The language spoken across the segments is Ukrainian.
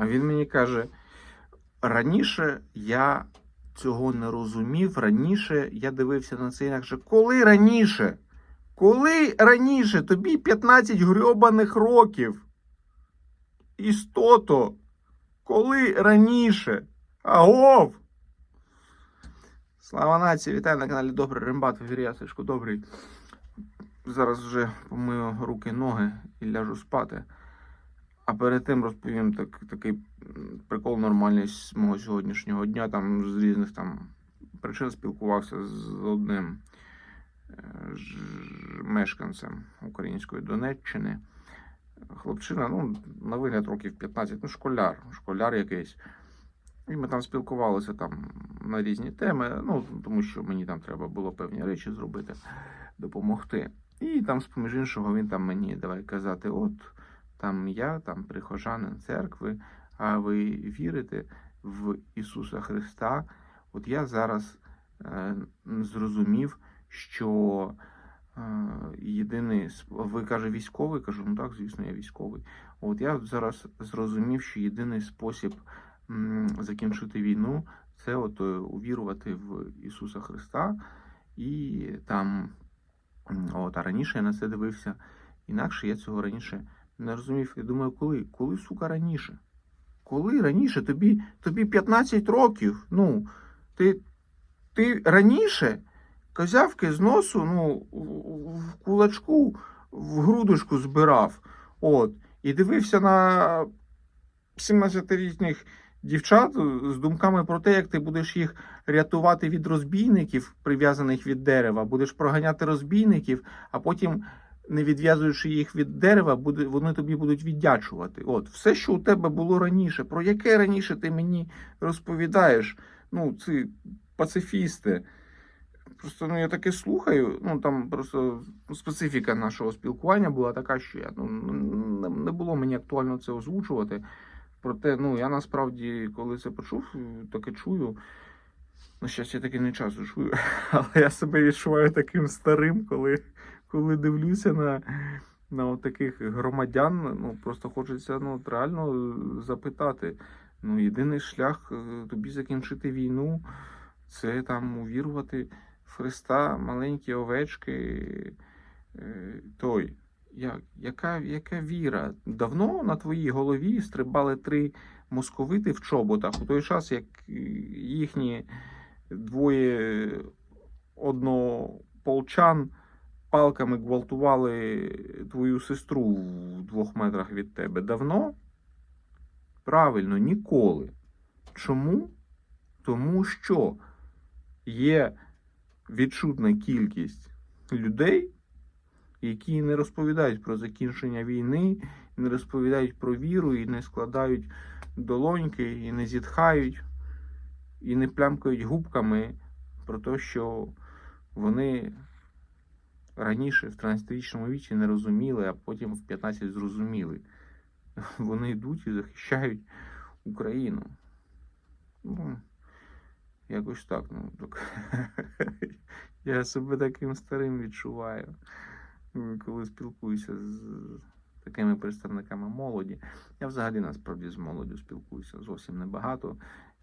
А він мені каже: раніше я цього не розумів, раніше я дивився на це інакше. Коли раніше? Коли раніше тобі 15 грьобаних років? Істото, коли раніше? Агов! Слава нації, вітаю на каналі Добрий Рембат, в я Сашко Добрий. Зараз вже помию руки, ноги і ляжу спати. А перед тим розповім так, такий прикол нормальний з мого сьогоднішнього дня. Там з різних там причин спілкувався з одним е, мешканцем української Донеччини. Хлопчина, ну, на вигляд років 15, ну, школяр, школяр якийсь. І ми там спілкувалися там на різні теми, ну, тому що мені там треба було певні речі зробити, допомогти. І там, з поміж іншого, він там мені давай казати: от там я, там прихожанин церкви, а ви вірите в Ісуса Христа. От я зараз е, зрозумів, що е, єдиний ви каже, військовий, кажу, ну так, звісно, я військовий. От я зараз зрозумів, що єдиний спосіб м, закінчити війну це от е, увірувати в Ісуса Христа. І там, от, а раніше я на це дивився. Інакше я цього раніше не розумів. Я думаю, коли? Коли, сука, раніше? Коли раніше? Тобі, тобі 15 років. Ну, ти, ти раніше козявки з носу ну, в- кулачку, в грудочку збирав. От, і дивився на 17-літніх дівчат з думками про те, як ти будеш їх рятувати від розбійників, прив'язаних від дерева, будеш проганяти розбійників, а потім, не відв'язуючи їх від дерева, буде, вони тобі будуть віддячувати. От, все, що у тебе було раніше, про яке раніше ти мені розповідаєш? Ну, ці пацифісти. Просто ну, я таке слухаю. Ну там просто специфіка нашого спілкування була така, що я ну не- було мені актуально це озвучувати. Проте, ну я насправді, коли це почув, таке чую. На щастя, я таки не часто чую, але я себе відчуваю таким старим, коли, коли дивлюся на, на таких громадян. Ну просто хочеться ну, реально запитати. Ну, єдиний шлях е, тобі закінчити війну це там увірувати в Христа, маленькі овечки. е, Той. Як, яка, яка віра? Давно на твоїй голові стрибали три московити в чоботах у той час, як е, їхні двоє однополчан палками гвалтували твою сестру в двох метрах від тебе. Давно? Правильно, ніколи. Чому? Тому що є відчутна кількість людей, які не розповідають про закінчення війни, не розповідають про віру, і не складають долоньки, і не зітхають, і не плямкають губками про те, що вони раніше в 13-річному віці не розуміли, а потім в 15 зрозуміли. Вони йдуть і захищають Україну. Ну, якось так. Ну, так. Я себе таким старим відчуваю, коли спілкуюся з такими представниками молоді. Я взагалі насправді з молоддю спілкуюся зовсім небагато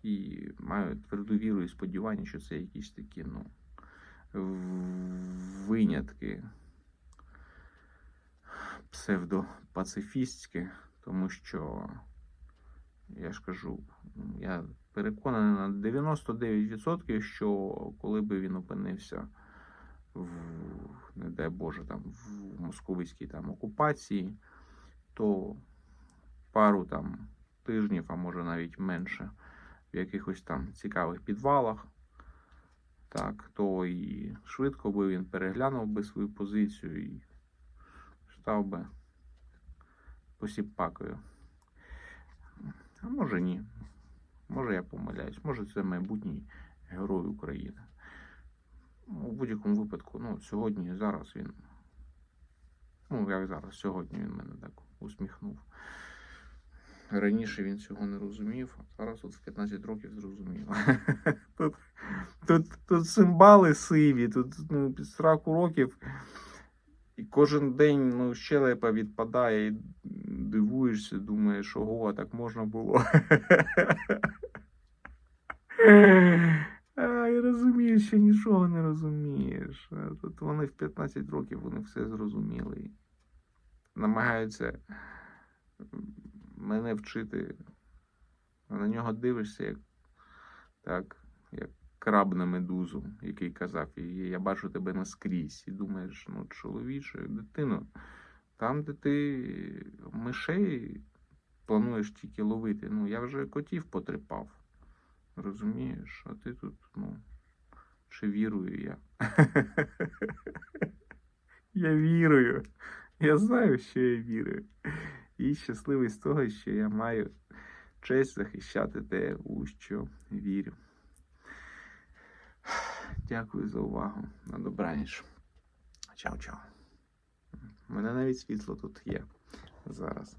і маю тверду віру і сподівання, що це якісь такі ну, винятки псевдопацифістські, тому що я ж кажу, я переконаний на 99%, що коли би він опинився в, не дай Боже, там в московицькій там окупації, то пару там тижнів, а може навіть менше, в якихось там цікавих підвалах, так, то і швидко би він переглянув би свою позицію і став би посіпакою. А може ні. Може я помиляюсь, може це майбутній герой України. Ну, У будь-якому випадку, ну, сьогодні, зараз він. Ну, як зараз, сьогодні він мене так усміхнув. Раніше він цього не розумів, а зараз от в 15 років зрозумів. Тут, тут, тут симбали сиві, тут ну, під 40 років І кожен день ну, щелепа відпадає, і дивуєшся, думаєш, ого, так можна було. А, і розумієш, що нічого не розумієш. Тут вони в 15 років вони все зрозуміли. Намагаються мене вчити. На нього дивишся, як, так, як краб на медузу, який казав, «І я бачу тебе наскрізь. І думаєш, ну, чоловіче, дитино, там, де ти мишей плануєш тільки ловити, ну я вже котів потрепав. Розумієш, а ти тут, ну, чи вірую я? Я вірую. Я знаю, що я вірю. І щасливий з того, що я маю честь захищати те, у що вірю. Дякую за увагу. На добраніч. Чао-чао. У мене навіть світло тут є зараз.